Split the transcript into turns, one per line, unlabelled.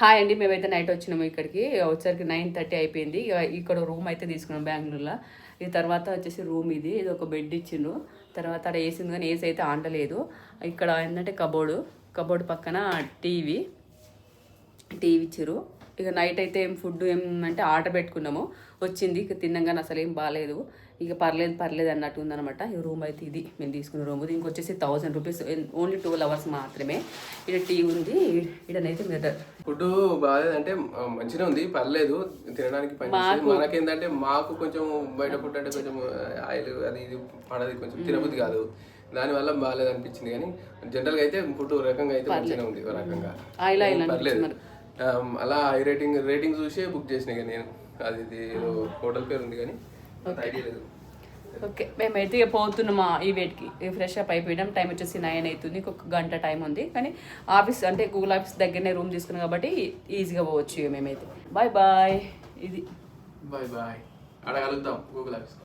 Hi అండి మేమైతే night వచ్చినాము ఇక్కడికి. వచ్చరికి నైన్ థర్టీ అయిపోయింది. ఇక్కడ రూమ్ అయితే తీసుకున్నాం బెంగళూరులో. ఈ తర్వాత వచ్చేసి రూమ్ ఇది. ఇది ఒక బెడ్ ఇచ్చిండు తర్వాత అక్కడ వేసింది కానీ ఏసీ అయితే ఆండలేదు ఇక్కడ ఏంటంటే కబోర్డు. కబోర్డు పక్కన టీవీ. టీవీ ఇచ్చారు ఇక నైట్ అయితే ఏం ఫుడ్ ఏం అంటే ఆర్డర్ పెట్టుకున్నాము. వచ్చింది ఇక తిన్నాగానే అసలు ఏం బాగాలేదు ఇక పర్లేదు పర్లేదు అన్నట్టు ఉందన్నమాట. ఈ రూమ్ అయితే ఇది మేము తీసుకున్న రూమ్ దీనికి వచ్చేసి thousand rupees only twelve hours మాత్రమే. ఇక్కడ టీవీ ఉంది ఇడనైతే మిర్రర్
ఫుడ్ బాగాలేదంటే ఆ, మంచిగా ఉంది పర్లేదు. తినడానికి మనకేంటంటే మాకు కొంచెం బయట ఫుడ్ అంటే కొంచెం ఆయిల్ అది ఇది పడది కొంచెం తినబుద్ధి కాదు. దానివల్ల బాగాలేదు అనిపించింది కానీ జనరల్గా అయితే ఫుడ్ రకంగా అయితే మంచిగా ఉంది రకంగా.
ఆయిల్
పర్లేదు. అలా హై రేటింగ్ రేటింగ్ చూసే బుక్ చేసిన ఇక నేను. అది ఇది హోటల్ పేరు ఉంది కానీ ఐడియా లేదు.
ఓకే. మేమైతే ఇక పోతున్నామా ఈ వేట్కి ఫ్రెష్ అప్ అయిపోయినాం. టైం వచ్చేసి నైన్ అవుతుంది. ఇంకొక గంట టైం ఉంది. కానీ ఆఫీస్ అంటే గూగుల్ ఆఫీస్ దగ్గరనే రూమ్ తీసుకున్నాం కాబట్టి ఈజీగా పోవచ్చు ఇక మేమైతే. బాయ్ బాయ్ ఇది.
బాయ్ బాయ్ అడగలుగుతాం గూగుల్ ఆఫీస్